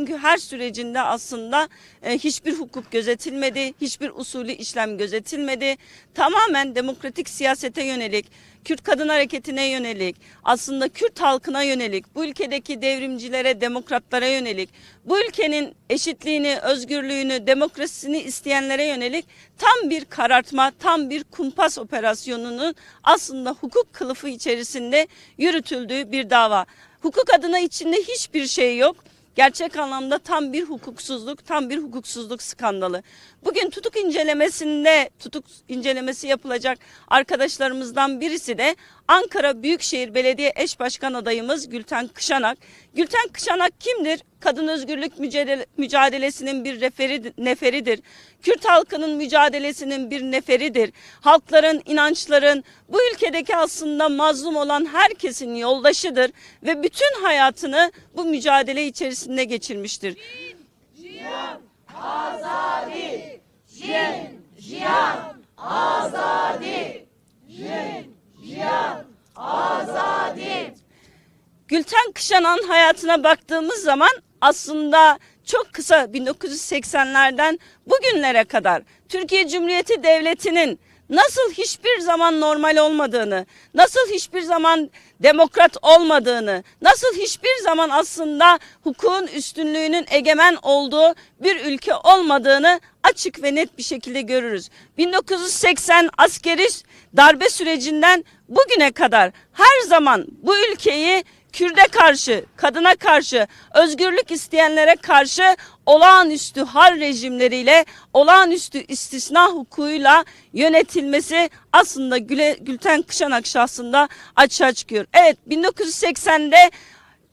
Çünkü her sürecinde aslında e, hiçbir hukuk gözetilmedi, hiçbir usulü işlem gözetilmedi. Tamamen demokratik siyasete yönelik, Kürt kadın hareketine yönelik, aslında Kürt halkına yönelik, bu ülkedeki devrimcilere, demokratlara yönelik, bu ülkenin eşitliğini, özgürlüğünü, demokrasisini isteyenlere yönelik tam bir karartma, tam bir kumpas operasyonunun aslında hukuk kılıfı içerisinde yürütüldüğü bir dava. Hukuk adına içinde hiçbir şey yok. Gerçek anlamda tam bir hukuksuzluk, tam bir hukuksuzluk skandalı. Bugün tutuk incelemesinde, tutuk incelemesi yapılacak arkadaşlarımızdan birisi de Ankara Büyükşehir Belediye Eş Başkan adayımız Gülten Kışanak. Gülten Kışanak kimdir? Kadın özgürlük mücadele, mücadelesinin bir referi, neferidir. Kürt halkının mücadelesinin bir neferidir. Halkların, inançların, bu ülkedeki aslında mazlum olan herkesin yoldaşıdır ve bütün hayatını bu mücadele içerisinde geçirmiştir. Gülten Kışanan hayatına baktığımız zaman aslında çok kısa 1980'lerden bugünlere kadar Türkiye Cumhuriyeti Devleti'nin nasıl hiçbir zaman normal olmadığını, nasıl hiçbir zaman demokrat olmadığını, nasıl hiçbir zaman aslında hukukun üstünlüğünün egemen olduğu bir ülke olmadığını açık ve net bir şekilde görürüz. 1980 askeri darbe sürecinden bugüne kadar her zaman bu ülkeyi Kürde karşı, kadına karşı, özgürlük isteyenlere karşı olağanüstü hal rejimleriyle, olağanüstü istisna hukukuyla yönetilmesi aslında Güle, Gülten Kışanak şahsında açığa çıkıyor. Evet 1980'de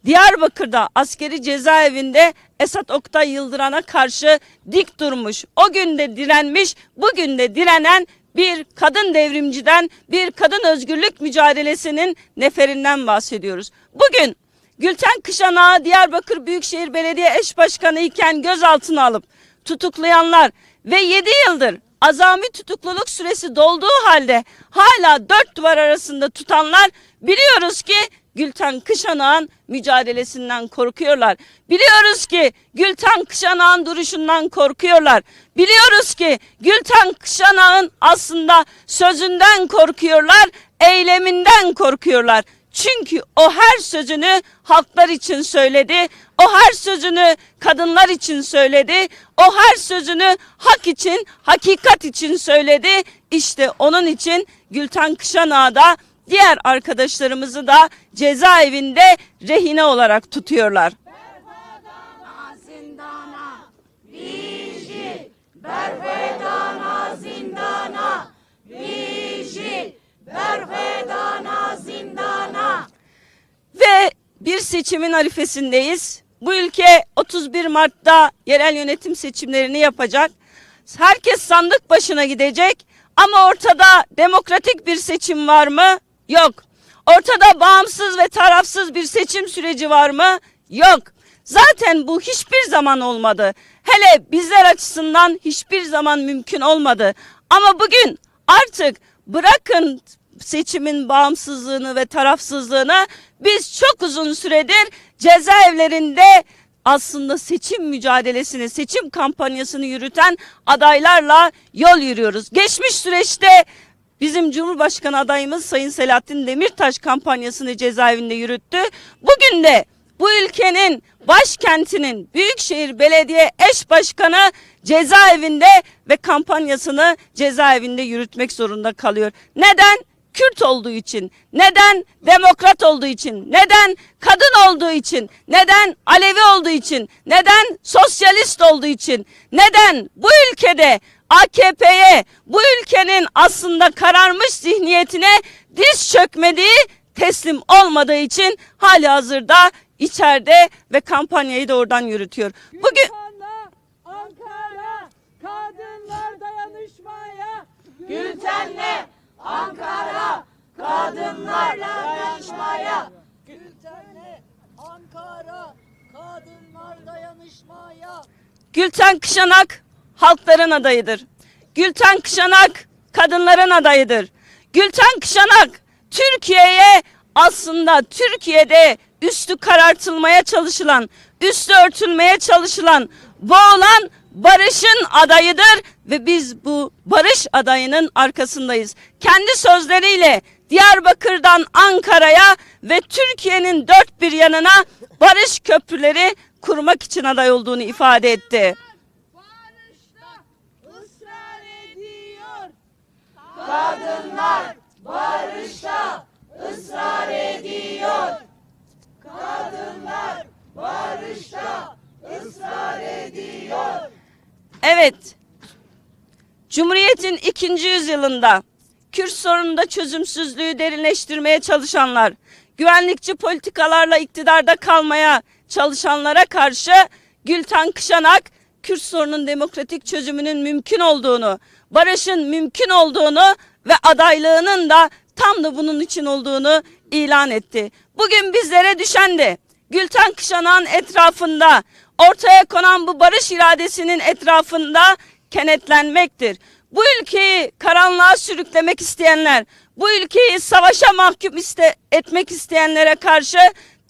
Diyarbakır'da askeri cezaevinde Esat Oktay Yıldıran'a karşı dik durmuş. O gün de direnmiş, bugün de direnen bir kadın devrimciden, bir kadın özgürlük mücadelesinin neferinden bahsediyoruz. Bugün Gülten Kışanağı Diyarbakır Büyükşehir Belediye Eş Başkanı iken gözaltına alıp tutuklayanlar ve 7 yıldır azami tutukluluk süresi dolduğu halde hala dört duvar arasında tutanlar biliyoruz ki Gülten Kışanağ'ın mücadelesinden korkuyorlar. Biliyoruz ki Gülten Kışanağ'ın duruşundan korkuyorlar. Biliyoruz ki Gülten Kışanağ'ın aslında sözünden korkuyorlar, eyleminden korkuyorlar. Çünkü o her sözünü halklar için söyledi. O her sözünü kadınlar için söyledi. O her sözünü hak için, hakikat için söyledi. İşte onun için Gülten Kışanağ da diğer arkadaşlarımızı da cezaevinde rehine olarak tutuyorlar. Ve bir seçimin arifesindeyiz. Bu ülke 31 Mart'ta yerel yönetim seçimlerini yapacak. Herkes sandık başına gidecek ama ortada demokratik bir seçim var mı? Yok. Ortada bağımsız ve tarafsız bir seçim süreci var mı? Yok. Zaten bu hiçbir zaman olmadı. Hele bizler açısından hiçbir zaman mümkün olmadı. Ama bugün artık bırakın seçimin bağımsızlığını ve tarafsızlığını biz çok uzun süredir cezaevlerinde aslında seçim mücadelesini, seçim kampanyasını yürüten adaylarla yol yürüyoruz. Geçmiş süreçte bizim Cumhurbaşkanı adayımız Sayın Selahattin Demirtaş kampanyasını cezaevinde yürüttü. Bugün de bu ülkenin başkentinin Büyükşehir Belediye Eş Başkanı cezaevinde ve kampanyasını cezaevinde yürütmek zorunda kalıyor. Neden? Kürt olduğu için, neden? Demokrat olduğu için, neden? Kadın olduğu için, neden? Alevi olduğu için, neden? Sosyalist olduğu için, neden? Bu ülkede AKP'ye, bu ülkenin aslında kararmış zihniyetine diz çökmediği, teslim olmadığı için hali hazırda içeride ve kampanyayı da oradan yürütüyor. Bugün Gülten'le Ankara kadınlar dayanışmaya. Gültenle Ankara kadınlar dayanışmaya. Gülten'le Ankara kadınlar dayanışmaya. Gülten Kışanak halkların adayıdır. Gülten Kışanak kadınların adayıdır. Gülten Kışanak Türkiye'ye aslında Türkiye'de üstü karartılmaya çalışılan, üstü örtülmeye çalışılan, boğulan barışın adayıdır ve biz bu barış adayının arkasındayız. Kendi sözleriyle Diyarbakır'dan Ankara'ya ve Türkiye'nin dört bir yanına barış köprüleri kurmak için aday olduğunu ifade etti. Barışta ısrar ediyor. Kadınlar barışta ısrar ediyor. Kadınlar barışta ısrar ediyor. Evet. Cumhuriyet'in ikinci yüzyılında Kürt sorununda çözümsüzlüğü derinleştirmeye çalışanlar, güvenlikçi politikalarla iktidarda kalmaya çalışanlara karşı Gülten Kışanak, Kürt sorunun demokratik çözümünün mümkün olduğunu, barışın mümkün olduğunu ve adaylığının da tam da bunun için olduğunu ilan etti. Bugün bizlere düşen de Gülten Kışanak'ın etrafında ortaya konan bu barış iradesinin etrafında kenetlenmektir. Bu ülkeyi karanlığa sürüklemek isteyenler, bu ülkeyi savaşa mahkum iste, etmek isteyenlere karşı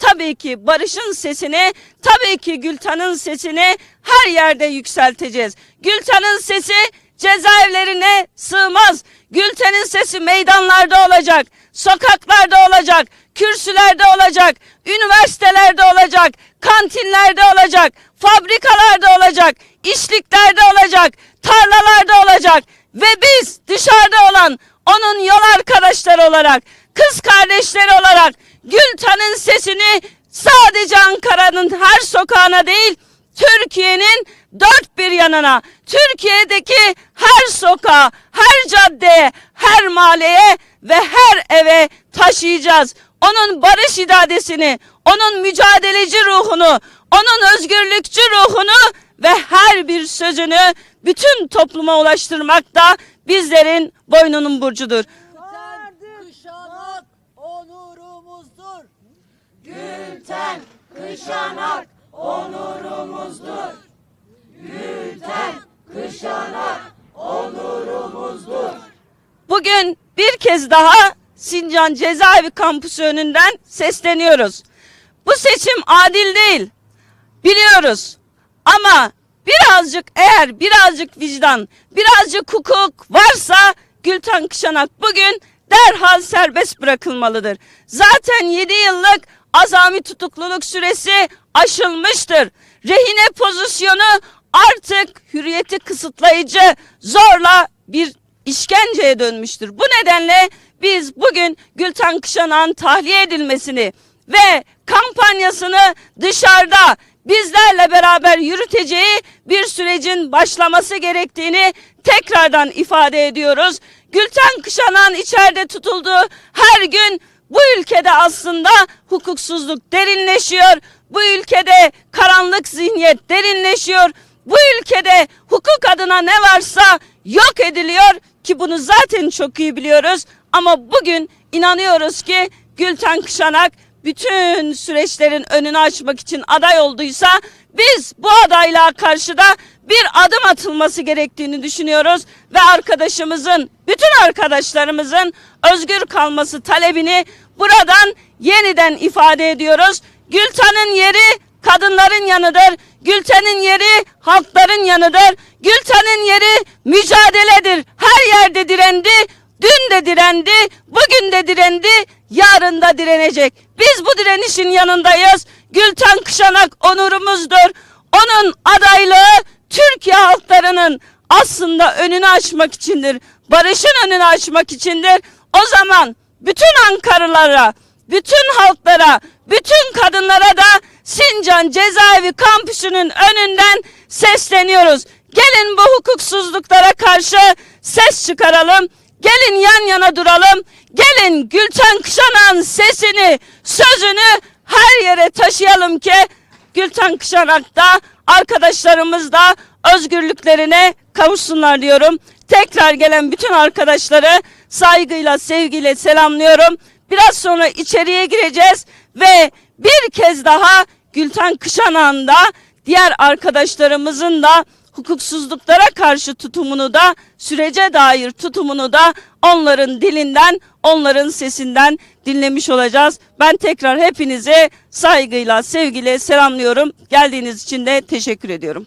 tabii ki barışın sesini, tabii ki Gültan'ın sesini her yerde yükselteceğiz. Gültan'ın sesi cezaevlerine sığmaz. Gülten'in sesi meydanlarda olacak, sokaklarda olacak, kürsülerde olacak, üniversitelerde olacak, kantinlerde olacak, fabrikalarda olacak, işliklerde olacak, tarlalarda olacak ve biz dışarıda olan onun yol arkadaşları olarak, kız kardeşleri olarak Gültan'ın sesini sadece Ankara'nın her sokağına değil, Türkiye'nin dört bir yanına, Türkiye'deki her sokağa, her caddeye, her mahalleye ve her eve taşıyacağız. Onun barış iradesini, onun mücadeleci ruhunu, onun özgürlükçü ruhunu ve her bir sözünü bütün topluma ulaştırmak da bizlerin boynunun burcudur. Gülten kuşanak onurumuzdur. Gülten kışanak onurumuzdur. Gülten kışanak onurumuzdur. Bugün bir kez daha Sincan Cezaevi Kampüsü önünden sesleniyoruz. Bu seçim adil değil. Biliyoruz. Ama birazcık eğer birazcık vicdan, birazcık hukuk varsa Gülten Kışanak bugün derhal serbest bırakılmalıdır. Zaten 7 yıllık azami tutukluluk süresi aşılmıştır. Rehine pozisyonu artık hürriyeti kısıtlayıcı zorla bir işkenceye dönmüştür. Bu nedenle biz bugün Gülten Kışanak'ın tahliye edilmesini ve kampanyasını dışarıda bizlerle beraber yürüteceği bir sürecin başlaması gerektiğini tekrardan ifade ediyoruz. Gülten Kışanak'ın içeride tutulduğu her gün bu ülkede aslında hukuksuzluk derinleşiyor. Bu ülkede karanlık zihniyet derinleşiyor. Bu ülkede hukuk adına ne varsa yok ediliyor ki bunu zaten çok iyi biliyoruz. Ama bugün inanıyoruz ki Gülten Kışanak bütün süreçlerin önünü açmak için aday olduysa biz bu adaylığa karşı da bir adım atılması gerektiğini düşünüyoruz ve arkadaşımızın, bütün arkadaşlarımızın özgür kalması talebini buradan yeniden ifade ediyoruz. Gülten'in yeri kadınların yanıdır. Gülten'in yeri halkların yanıdır. Gülten'in yeri mücadeledir. Her yerde direndi. Dün de direndi, bugün de direndi, yarın da direnecek. Biz bu direnişin yanındayız. Gülten Kışanak onurumuzdur. Onun adaylığı Türkiye halklarının aslında önünü açmak içindir. Barışın önünü açmak içindir. O zaman bütün Ankaralılara, bütün halklara, bütün kadınlara da Sincan Cezaevi Kampüsü'nün önünden sesleniyoruz. Gelin bu hukuksuzluklara karşı ses çıkaralım. Gelin yan yana duralım. Gelin Gülten Kışanak'ın sesini, sözünü her yere taşıyalım ki Gülten Kışanak da arkadaşlarımız da özgürlüklerine kavuşsunlar diyorum. Tekrar gelen bütün arkadaşları saygıyla, sevgiyle selamlıyorum. Biraz sonra içeriye gireceğiz ve bir kez daha Gülten Kışanak'ın da diğer arkadaşlarımızın da hukuksuzluklara karşı tutumunu da sürece dair tutumunu da onların dilinden, onların sesinden dinlemiş olacağız. Ben tekrar hepinize saygıyla, sevgiyle selamlıyorum. Geldiğiniz için de teşekkür ediyorum.